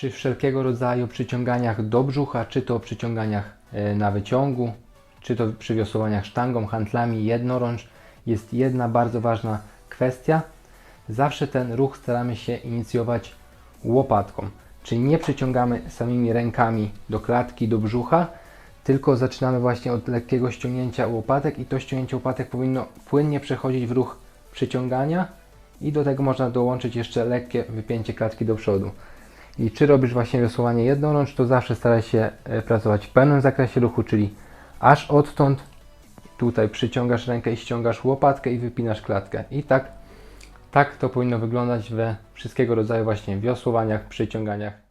przy wszelkiego rodzaju przyciąganiach do brzucha, czy to przyciąganiach e, na wyciągu, czy to przy wiosłowaniach sztangą, handlami, jednorącz, jest jedna bardzo ważna kwestia. Zawsze ten ruch staramy się inicjować łopatką, czyli nie przyciągamy samymi rękami do klatki, do brzucha, tylko zaczynamy właśnie od lekkiego ściągnięcia łopatek i to ściągnięcie łopatek powinno płynnie przechodzić w ruch przyciągania i do tego można dołączyć jeszcze lekkie wypięcie klatki do przodu. I czy robisz właśnie wiosłowanie jednorącz, to zawsze staraj się e, pracować w pełnym zakresie ruchu, czyli aż odtąd tutaj przyciągasz rękę i ściągasz łopatkę i wypinasz klatkę. I tak, tak to powinno wyglądać we wszystkiego rodzaju właśnie wiosłowaniach, przyciąganiach